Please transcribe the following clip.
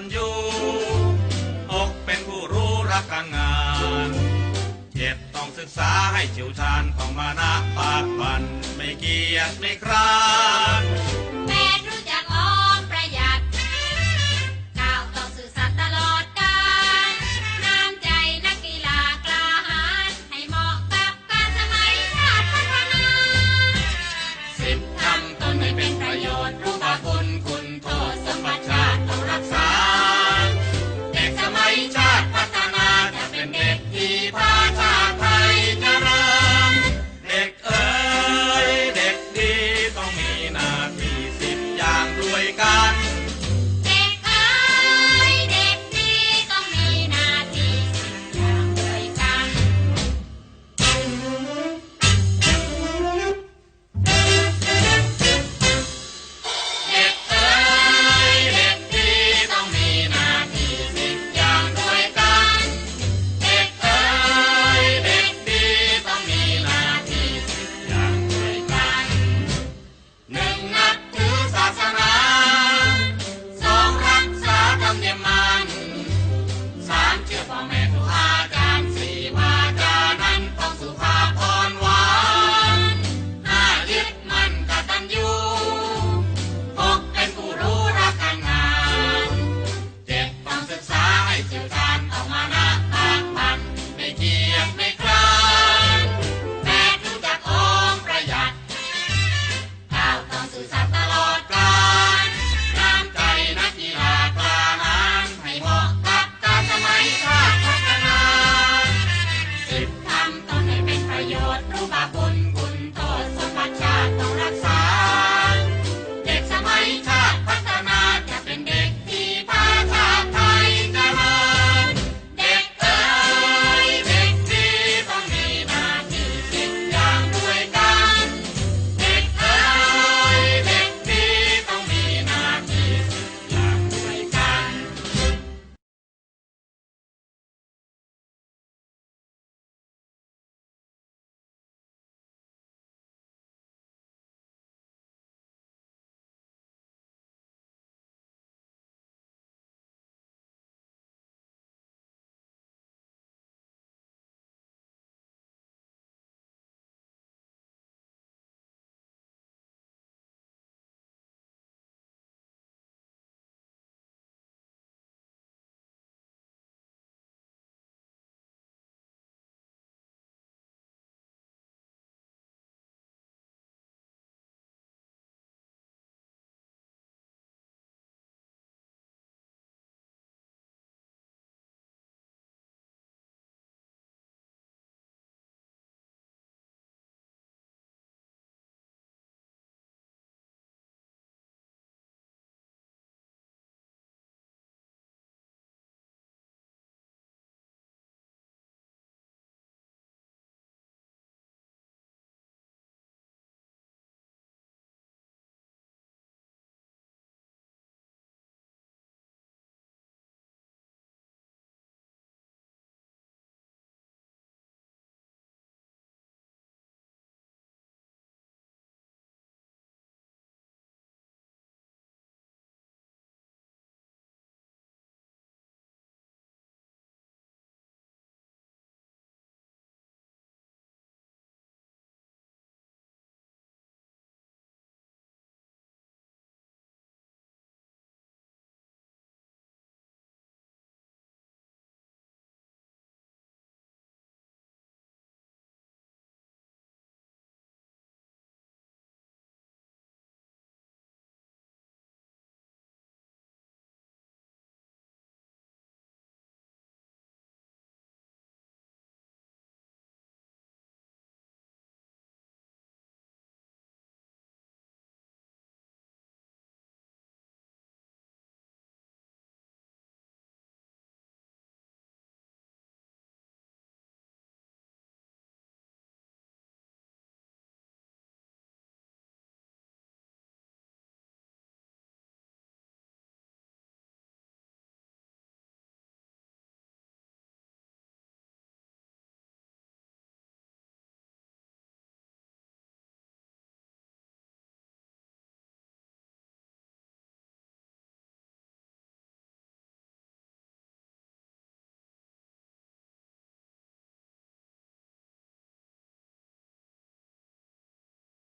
ญญูอกเป็นผู้รู้รักการงานเจ็ดต้องศึกษาให้เฉียวชาญของมานะปากบันไม่เกียจไม่คร้า